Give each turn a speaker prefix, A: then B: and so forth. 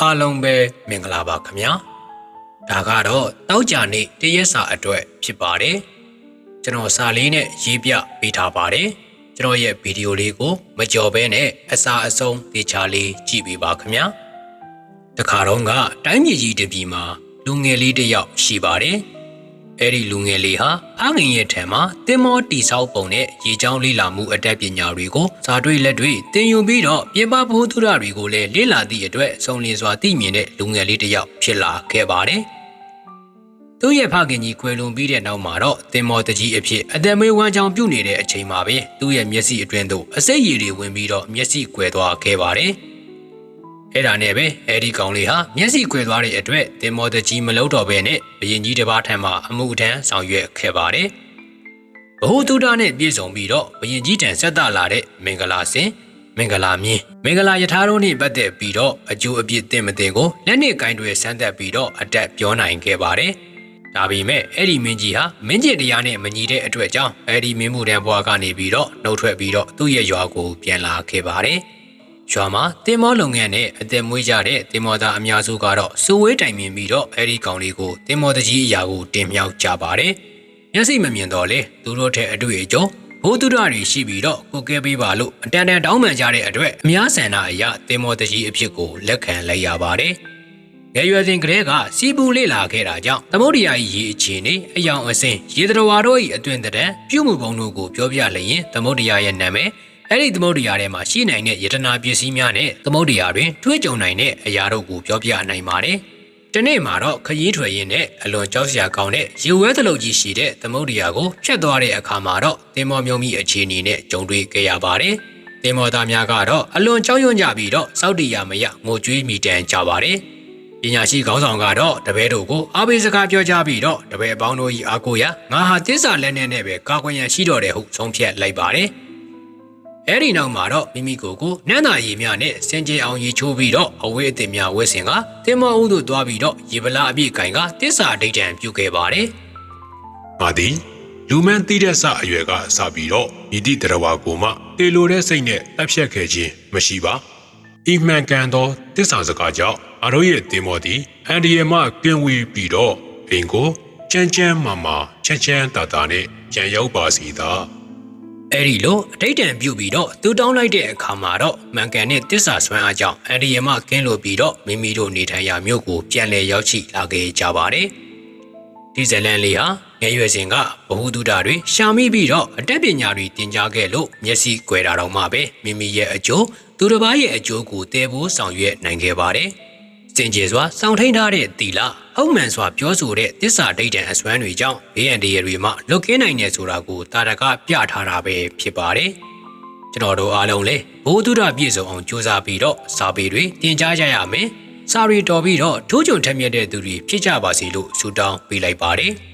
A: အားလုံးပဲမင်္ဂလာပါခင်ဗျာဒါကတော့တောက်ကြနေ့တရက်စာအတွက်ဖြစ်ပါတယ်ကျွန်တော်စာလေးနဲ့ရေးပြပေးထားပါတယ်ကျွန်တော်ရဲ့ဗီဒီယိုလေးကိုမကြော်ဘဲနဲ့အစာအဆုံးတေချာလေးကြည့်ပေးပါခင်ဗျာတခါတော့ကတိုင်းပြည်ကြီးတစ်ပြည်မှာလူငယ်လေးတစ်ယောက်ရှိပါတယ် အဲ့ဒီလူငယ်လေးဟာဖခင်ရဲ့ထံမှာတင်မောတီဆောက်ပုံနဲ့ရေချောင်းလေးလာမှုအတတ်ပညာတွေကိုစာတွေ့လက်တွေ့သင်ယူပြီးတော့ပြင်ပဘုသူရတွေကိုလည်းလေ့လာသည့်အတွက်စုံလင်စွာသိမြင်တဲ့လူငယ်လေးတစ်ယောက်ဖြစ်လာခဲ့ပါတယ်။သူ့ရဲ့ဖခင်ကြီးခွေလွန်ပြီးတဲ့နောက်မှာတော့တင်မောတကြီးအဖြစ်အသက်မွေးဝမ်းကြောင်းပြုနေတဲ့အချိန်မှာပဲသူ့ရဲ့မျက်စိအတွင်းသို့အစိတ်ရည်တွေဝင်ပြီးတော့မျက်စိကွယ်သွားခဲ့ပါတယ်။ အဲ့ဒါနဲ့ပဲအဲ့ဒီကောင်လေးဟာမျက်စိကွယ်သွားတဲ့အတွက်တင်မောတကြီးမလုပ်တော့ဘဲနဲ့ဘရင်ကြီးတစ်ပါးထံမှအမှုထမ်းဆောင်ရွက်ခဲ့ပါတယ်။ဘ ഹു တုဒ္ဒနဲ့ပြည့်စုံပြီးတော့ဘရင်ကြီးတန်ဆက်တာလာတဲ့မင်္ဂလာစင်မင်္ဂလာမြင်းမင်္ဂလာယထာတို့နှင့်ပတ်သက်ပြီးတော့အကျိုးအပြစ်တင်မတင်ကိုလက်နက်ကင်တွေဆန်းသက်ပြီးတော့အတက်ပြောနိုင်ခဲ့ပါတယ်။ဒါပေမဲ့အဲ့ဒီမင်းကြီးဟာမင်းကြီးတရားနဲ့မညီတဲ့အတွက်ကြောင့်အဲ့ဒီမင်းမှုတန်းဘွားကနေပြီးတော့နှုတ်ထွက်ပြီးတော့သူ့ရဲ့ရွာကိုပြန်လာခဲ့ပါတယ်။ ရွာမှာတင်မောလုပ်ငန်းနဲ့အသက်မွေးကြတဲ့တင်မောသားအများစုကတော့စူဝေးတိုင်ပင်ပြီးတော့အဲ့ဒီကောင်လေးကိုတင်မောတကြီးအရာကိုတင်မြောက်ကြပါတယ်။မျက်စိမမြင်တော့လေသူတို့ထဲအတွေ့အကြုံဘိုးသူရတွေရှိပြီးတော့ကိုကဲပေးပါလို့အတန်တန်တောင်းပန်ကြတဲ့အတွက်အများဆန္ဒအရာတင်မောတကြီးအဖြစ်ကိုလက်ခံလိုက်ရပါတယ်။ငယ်ရွယ်စဉ်ကတည်းကစီပူလေ့လာခဲ့တာကြောင့်သမုဒ္ဒရာကြီးရေအခြေအနေအယောင်အစင်ရေတရဝါတို့၏အတွင်တရံပြုမှုပုံတို့ကိုပြောပြလျင်သမုဒ္ဒရာရဲ့နာမည် အဲ့ဒီသမုဒ္ဒရာထဲမှာရှိနိုင်တဲ့ယတနာပစ္စည်းများနဲ့သမုဒ္ဒရာတွင်တွေ့ကြုံနိုင်တဲ့အရာတို့ကိုပြောပြနိုင်ပါတယ်။ဒီနေ့မှာတော့ခရီးထွက်ရင်းနဲ့အလွန်ကြောက်စရာကောင်းတဲ့ရေဝဲသလုတ်ကြီးရှိတဲ့သမုဒ္ဒရာကိုဖြတ်သွားတဲ့အခါမှာတော့တင်မောမြုံမိအခြေအနေနဲ့ကြုံတွေ့ခဲ့ရပါတယ်။တင်မောသားများကတော့အလွန်ကြောက်ရွံ့ကြပြီးတော့စောက်တီယာမရငိုကြွေးမိတန်ကြပါတယ်။ပညာရှိခေါင်းဆောင်ကတော့တပည့်တို့ကိုအားပေးစကားပြောကြပြီးတော့တပည့်အပေါင်းတို့၏အားကိုးရာငါဟာတစ္ဆာလက်နဲ့နဲ့ပဲကာကွယ်ရန်ရှိတော်တယ်ဟုဆုံးဖြတ်လိုက်ပါတယ်။ အဲ့ဒီနောက်မှာတော့မိမိကိုယ်ကိုနန်းသာရည်များနဲ့စင်ကြယ်အောင်ရေချိုးပြီးတော့အဝေးအသင်များဝဲစင်ကတင်မဦးတို့သွားပြီးတော့ရေပလာအပြည့်ကင်ကတစ္ဆာဒိဋ္ဌံပြုခဲ့ပါတယ်
B: ငါသည်လူမန်းတိတဲ့စအရွယ်ကစပြီးတော့ဤတိတရဝါကိုမှတေလိုတဲ့စိတ်နဲ့တပ်ဖြတ်ခဲ့ခြင်းမရှိပါဤမှန်ကန်သောတစ္ဆာစကားကြောင့်အရောရဲ့တင်မော်သည်အန်ဒီယမကင်းဝေးပြီးတော့အိမ်ကိုချမ်းချမ်းမာမာချမ်းချမ်းတာတာနဲ့ကြံရောက်ပါစီသာ။
A: အဲ့ဒီလိုအဋိဋ္ဌံပြုပြီးတော့သူတောင်းလိုက်တဲ့အခါမှာတော့မန်ကန်နဲ့တစ္ဆာဆွမ်းအားကြောင့်အန္ဒီယမကင်းလို့ပြီးတော့မိမိတို့နေထိုင်ရာမြို့ကိုပြန်လည်ရောက်ရှိလာခဲ့ကြပါတယ်။ဒီဇလန်လေးဟာငယ်ရွယ်စဉ်ကဘ ഹു တုဒ္ဒတွေရှာမိပြီးတော့အတတ်ပညာတွေတင်ကြားခဲ့လို့မျက်စိကွယ်တာတော့မှပဲမိမိရဲ့အကျိုးသူတစ်ပါးရဲ့အကျိုးကိုတည်ဖို့ဆောင်ရွက်နိုင်ခဲ့ပါတယ်။ စင်ကြေစွာစောင့်ထိန်ထားတဲ့တီလာဟုတ်မှန်စွာပြောဆိုတဲ့တစ္ဆာဒိဋ္ဌံအစွမ်းတွေကြောင့်ဘေးအန္တရာယ်တွေမှလွတ်ကင်းနိုင်တယ်ဆိုတာကိုတာရကပြထားတာပဲဖြစ်ပါတယ်။ကျွန်တော်တို့အားလုံးလည်းဘိုးသူရပြည့်စုံအောင်ကြိုးစားပြီးတော့စာပေတွေတင်ကြားကြရမယ်။စာရီတော်ပြီးတော့ထိုးချုံထက်မြက်တဲ့သူတွေဖြစ်ကြပါစေလို့ဆုတောင်းပေးလိုက်ပါတယ်။